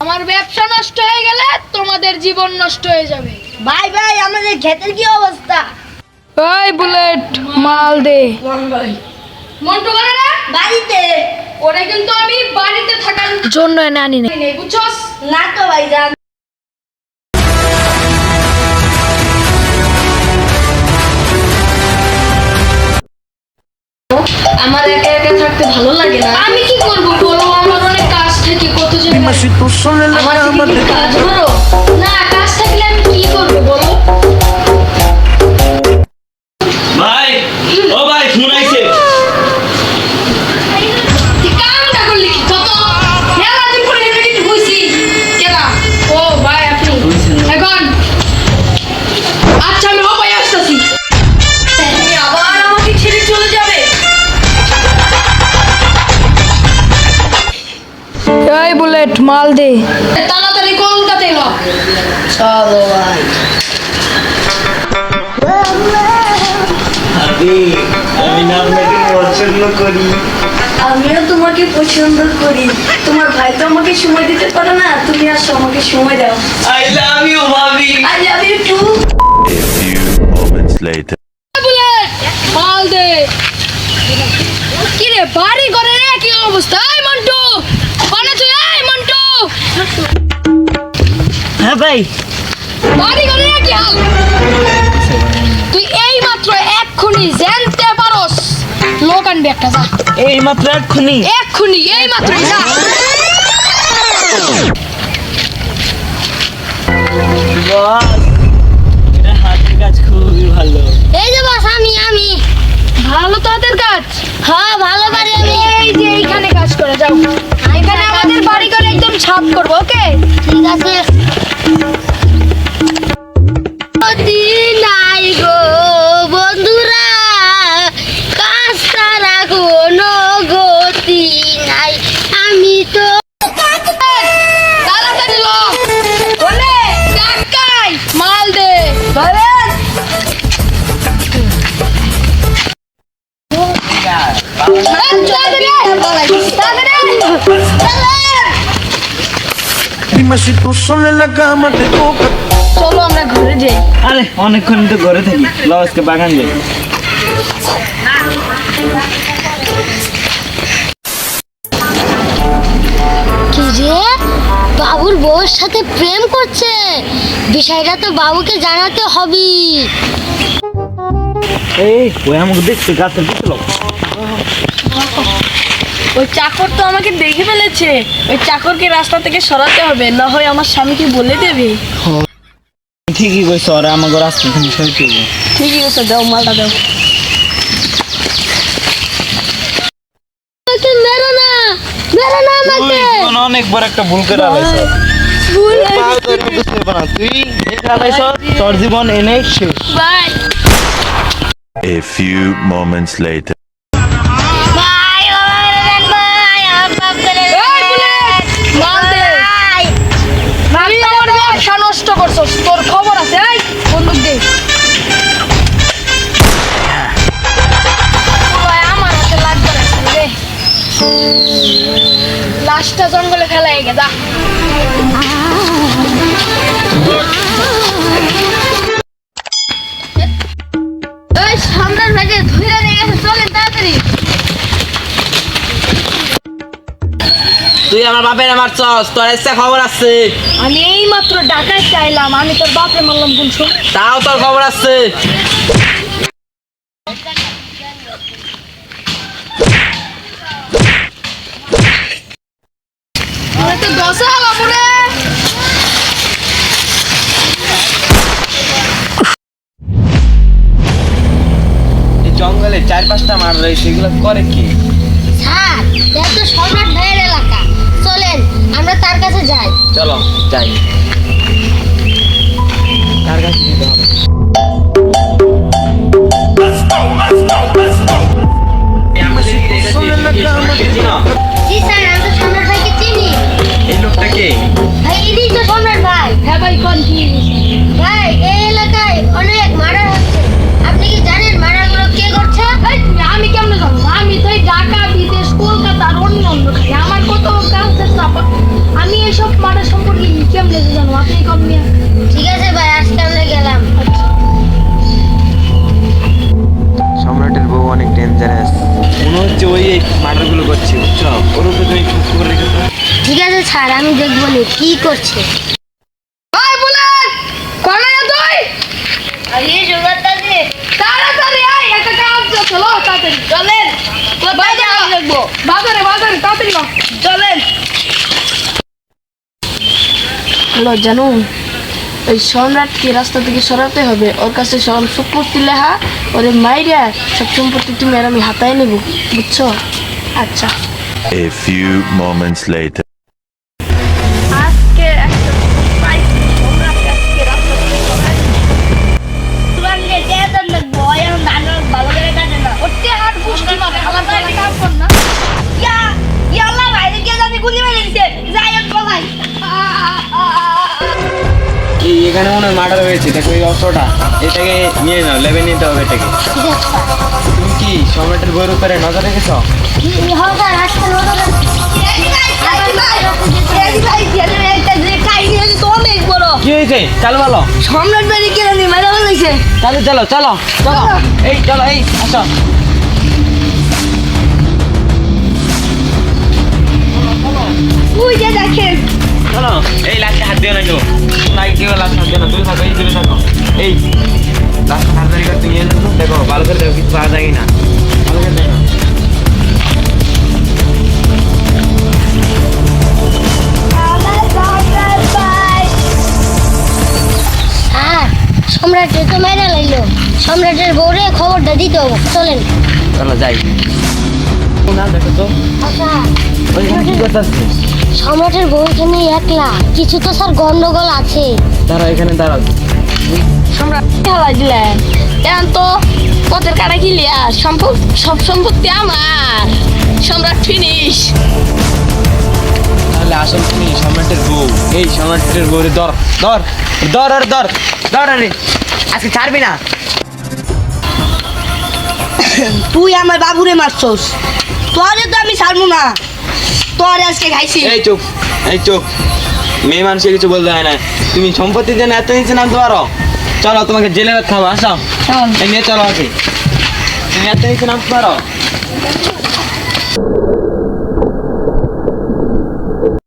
আমার ব্যবসা নষ্ট হয়ে গেলে তোমাদের জীবন নষ্ট হয়ে যাবে। ভাই ভাই, আমাদের ক্ষেতের কি অবস্থা? ওই বুলেট মাল দে। মন্টু করে রে বাড়িতে। ওটা কিন্তু আমি বাড়িতে থাকার জন্য এনে আনি নাই। বুঝছস? না তো ভাই যান আমার একা একা থাকতে ভালো লাগে না। আমি কি করব বলো? আমার অনেক কাজ থাকে কত la আমার কাজ করো। না কাজ থাকলে আমি কি করব বলো? যাবে। এই বুলেট মাল দে। তাড়াতাড়ি কলকাতায় ল চলো ভাই আমি আপনাকে পছন্দ করি আমিও তোমাকে পছন্দ করি। তোমার ভাই তো আমাকে সময় দিতে পারে না তুমি আসো আমাকে সময় দাও। আই লাভ ইউ ভাবি I love you too A few moments later. Bullet মাল দে কি রে বাড়ি ঘরে রে কি অবস্থা? এই মন্টু কোনে তুই এই মন্টু। হ্যাঁ ভাই। বাড়ি ঘরে রে কি হাল তুই এই মাত্র এক্ষুনি পারস লোক আনবি একটা যা এই মাত্র এক্ষুনি। এক্ষুনি এই মাত্র যা হাতের কাজ খুবই ভালো। এই যে বাস আমি আমি। ভালো তো হাতের কাজ। হ্যাঁ ভালো পারি আমি। এই যে এইখানে কাজ করে যাও। এখানে আমাদের বাড়ি ঘর একদম ছাপ করব ওকে? ঠিক আছে চলো আমরা ঘরে যাই আরে অনেকক্ষণ তো ঘরে থাকি। বাগান যাই। বাবুর বউয়ের সাথে প্রেম করছে। বিষয়টা তো বাবুকে জানাতে হবে এই ওই আমাকে দেখতে গাছের ভিতরে ওই চাকর তো আমাকে দেখে ফেলেছে। ওই চাকরকে রাস্তা থেকে সরাতে হবে না হয় আমার স্বামীকে বলে দেবে। ঠিকই কইছ ওরা আমাকে রাস্তা থেকে সরিয়ে দেবো ঠিকই আছে দাও মালটা দাও। আমাকে মেরো না মেরো না আমাকে। অনেক বড় একটা ভুল করে আলাইছ ভুল তুই আলাইছ তোর জীবন এনে শেষ। Bye A few moments later. লাশটা জঙ্গলে ফেলাই গেদা ওই সামনের ভাগে ধুইরা নিয়ে গেছে চলেন তাড়াতাড়ি। তুই আমার বাপের আমার চস তোর এসে খবর আছে। আমি এই মাত্র ঢাকায় চাইলাম আমি তোর বাপরে মারলাম কোন তাও তোর খবর আছে। দশা জঙ্গলে চার পাঁচটা মার রয়েছে এগুলো করে কি? স্যার এটা তো সম্রাট ভাইয়ের এলাকা। চলেন আমরা তার কাছে যাই। চলো যাই। তার কাছে যেতে হবে। জি এই লোকটাকে ভাই ইনি তো সম্রাট ভাই। হ্যাঁ ভাই কোন কি? ভাই এই এলাকায় অনেক মার্ডার হচ্ছে। আপনি কি জানেন মার্ডারগুলো কে করছে? এই, আমি কেমনে জানব? আমি তো এই ঢাকা বিদেশ কলকাতা আর অন্য অন্য আমার কত কাজ আমি এইসব মাঠে সম্পর্কে কেমনে জানব? আপনি কম নিয়ে? ঠিক আছে ভাই আজকে আমরা গেলাম। সম্রাটের বউ অনেক ডেঞ্জারাস মনে হচ্ছে ওই এই মার্ডারগুলো করছে বুঝছ? ওর উপরে তুমি স্যার আমি দেখব নি কি করছে? জানু ওই সম্রাটকে রাস্তা থেকে সরাতে হবে? ওর কাছে সব সম্পত্তি লেখা ওরে মাইরা সব সম্পত্তি তুমি আর আমি হাতায় নেব বুঝছ? আচ্ছা। A few moments later. এই এখানে মনে হয় মার্ডার হয়েছে। দেখো এই অস্ত্রটা এটাকে নিয়ে নাও লেবে নিতে হবে এটাকে। তুমি কি সম্রাটের বইয়ের উপরে নজর রেখেছ? কি হয়েছে? চালু বলো সম্রাট বাড়ি কেন মেলা বলেছে। চালু চলো চলো। চলো। এই চলো এই আসো। থাকো এই দূরে থাকো এই নিয়ে দেখো ভালো করে দেখো কিছু পাওয়া যায় না ভালো করে দেখো। স্যার সম্রাটের তো মেরে লাইলো। সম্রাটের বউরে খবরটা দিতে হবে চলেন। চলো যাই। না দেখো তো। আচ্ছা। কি সম্রাটের বউ এখানে একলা কিছু তো স্যার গন্ডগোল আছে। দাঁড়াও এখানে দাঁড়াও। সম্রাট খেলা দিলেন এখন তো পথের কাটা কিলিয়া সম্পদ সব সম্পত্তি আমার। সম্রাট ফিনিশ। তাহলে আসল তুমি সম্রাটের বউ। এই সম্রাটের বউরে ধর ধর ধর আর ধর ধর আরে। আজকে ছাড়বি না। তুই আমার বাবুরে মারছস। তোরে তো আমি ছাড়বো না। তোরে আজকে খাইছি। এই চুপ এই চুপ। মেয়ে মানুষের কিছু বলতে হয় না। তুমি সম্পত্তির জন্য এত নিচে নামতে পারো? চলো তোমাকে জেলে খাব আসো। আসাও এই নিয়ে চলো আছে তুমি এত নিচে নামতে পারো?